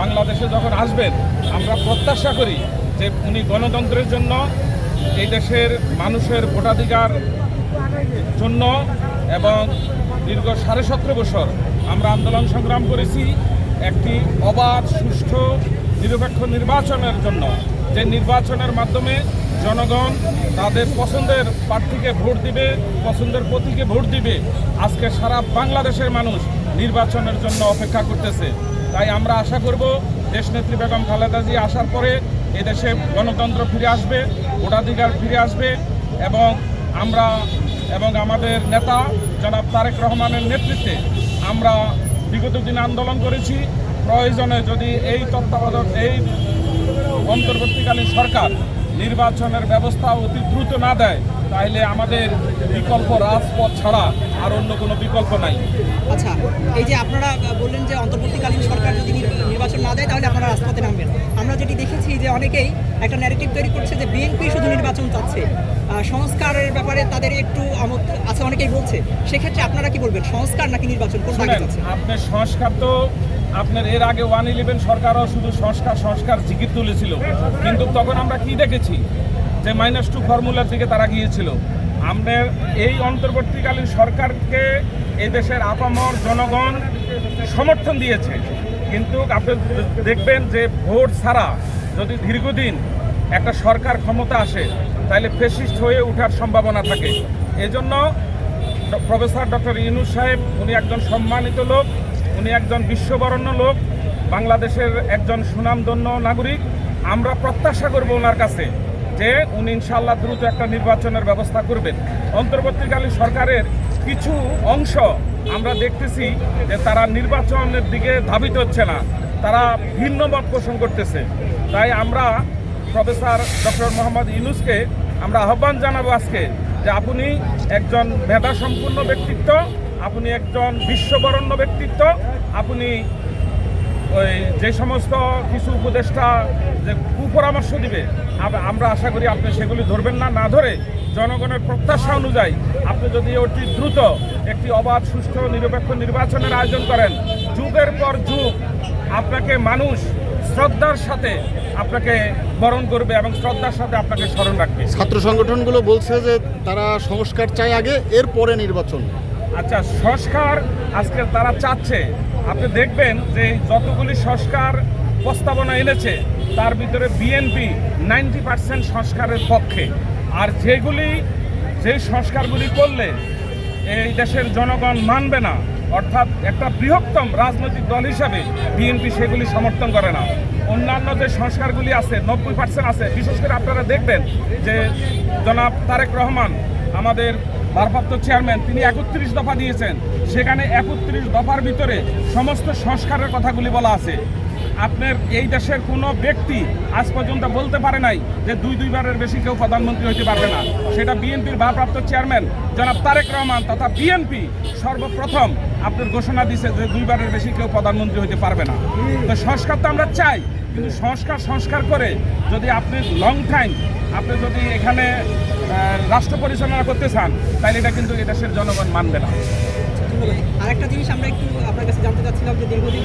বাংলাদেশে যখন আসবেন, আমরা প্রত্যাশা করি যে উনি গণতন্ত্রের জন্য এই দেশের মানুষের ভোটাধিকার জন্য এবং দীর্ঘ সাড়ে সতেরো বছর আমরা আন্দোলন সংগ্রাম করেছি একটি অবাধ, সুষ্ঠু, নিরপেক্ষ নির্বাচনের জন্য। যে নির্বাচনের মাধ্যমে জনগণ তাদের পছন্দের প্রার্থীকে ভোট দিবে, পছন্দের প্রতীকে ভোট দিবে। আজকে সারা বাংলাদেশের মানুষ নির্বাচনের জন্য অপেক্ষা করতেছে। তাই আমরা আশা করব দেশনেত্রী বেগম খালেদা জি আসার পরে এদেশে গণতন্ত্র ফিরে আসবে, ভোটাধিকার ফিরে আসবে এবং আমরা এবং আমাদের নেতা জনাব তারেক রহমানের নেতৃত্বে আমরা বিগত দিন আন্দোলন করেছি। প্রয়োজনে যদি এই তত্ত্বাবধায়ক, এই অন্তর্বর্তীকালীন সরকার নির্বাচনের ব্যবস্থা অতি দ্রুত না দেয় তাহলে আমাদের বিকল্প রাজপথ ছাড়া আর অন্য কোনো বিকল্প নাই। আচ্ছা এই যে আপনারা বললেন যে অন্তর্বর্তীকালীন সরকার যদি নির্বাচন না দেয়, তাহলে আপনারা রাজপথে নামবেন আমরা যেটি দেখেছি যে অনেকেই একটা ন্যারেটিভ তৈরি করছে যে বিএনপি শুধু নির্বাচন চাচ্ছে। সংস্কারের ব্যাপারে তাদের একটু আমত আছে অনেকেই বলছে। সেক্ষেত্রে আপনারা কি বলবেন? সংস্কার নাকি নির্বাচন? কোনটা আপনার সংস্কার তো আপনার এর আগে ওয়ান ইলেভেন সরকারও শুধু সংস্কার সংস্কার জিকির তুলেছিল। কিন্তু তখন আমরা কি দেখেছি? যে মাইনাস টু ফর্মুলার দিকে তারা গিয়েছিল। আমাদের এই অন্তর্বর্তীকালীন সরকারকে এই দেশের আপামর জনগণ সমর্থন দিয়েছে। কিন্তু আপনি দেখবেন যে ভোট ছাড়া যদি দীর্ঘদিন একটা সরকার ক্ষমতা আসে তাহলে ফেসিস্ট হয়ে ওঠার সম্ভাবনা থাকে। এজন্য প্রফেসর ডক্টর ইউনুস সাহেব, উনি একজন সম্মানিত লোক, উনি একজন বিশ্ববরণ্য লোক, বাংলাদেশের একজন সুনামধন্য নাগরিক। আমরা প্রত্যাশা করব ওনার কাছে যে উনি ইনশাল্লাহ দ্রুত একটা নির্বাচনের ব্যবস্থা করবেন। অন্তর্বর্তীকালীন সরকারের কিছু অংশ আমরা দেখতেছি যে তারা নির্বাচনের দিকে ধাবিত হচ্ছে না। তারা ভিন্ন মত পোষণ করতেছে। তাই আমরা প্রফেসর ডক্টর মোহাম্মদ ইউনুসকে আমরা আহ্বান জানাব আজকে যে আপনি একজন মেধা সম্পূর্ণ ব্যক্তিত্ব, আপনি একজন বিশ্ববরণ্য ব্যক্তিত্ব, আপনি ওই যে সমস্ত কিছু উপদেষ্টা যে কুপরামর্শ দিবে আমরা আশা করি আপনি সেগুলি ধরবেন না। না ধরে জনগণের প্রত্যাশা অনুযায়ী আপনি যদি অতি দ্রুত একটি অবাধ, সুষ্ঠু, নিরপেক্ষ নির্বাচনের আয়োজন করেন, যুগের পর যুগ আপনাকে মানুষ শ্রদ্ধার সাথে আপনাকে বরণ করবে এবং শ্রদ্ধার সাথে আপনাকে স্মরণ রাখবে। ছাত্র সংগঠনগুলো বলছে যে তারা সংস্কার চায় আগে এরপরে নির্বাচন। আচ্ছা সংস্কার আজকে তারা চাচ্ছে। আপনি দেখবেন যে যতগুলি সংস্কার প্রস্তাবনা এনেছে তার ভিতরে বিএনপি নাইনটি পার্সেন্ট সংস্কারের পক্ষে। আর যেগুলি যে সংস্কারগুলি করলে এই দেশের জনগণ মানবে না অর্থাৎ একটা বৃহত্তম রাজনৈতিক দল হিসাবে বিএনপি সেগুলি সমর্থন করে না। অন্যান্য যে সংস্কারগুলি আছে, নব্বই পার্সেন্ট আছে, বিশেষ করে আপনারা দেখবেন যে জনাব তারেক রহমান, আমাদের ভারপ্রাপ্ত চেয়ারম্যান, তিনি একত্রিশ দফা দিয়েছেন। সেখানে একত্রিশ দফার ভিতরে সমস্ত সংস্কারের কথাগুলি বলা আছে। আপনার এই দেশের কোনো ব্যক্তি আজ পর্যন্ত বলতে পারে নাই যে দুই দুইবারের বেশি কেউ প্রধানমন্ত্রী হতে পারবে না। সেটা বিএনপির ভারপ্রাপ্ত চেয়ারম্যান জনাব তারেক রহমান তথা বিএনপি সর্বপ্রথম আপনার ঘোষণা দিছে যে দুইবারের বেশি কেউ প্রধানমন্ত্রী হতে পারবে না। তো সংস্কার তো আমরা চাই, কিন্তু সংস্কার সংস্কার করে যদি আপনি লং টাইম আপনি যদি এখানে রাষ্ট্র পরিচালনা করতে চান, তাহলে এটা কিন্তু এদেশের জনগণ মানবে না। আরেকটা জিনিস আমরা একটু আপনার কাছে জানতে চাচ্ছিলাম যে দীর্ঘদিন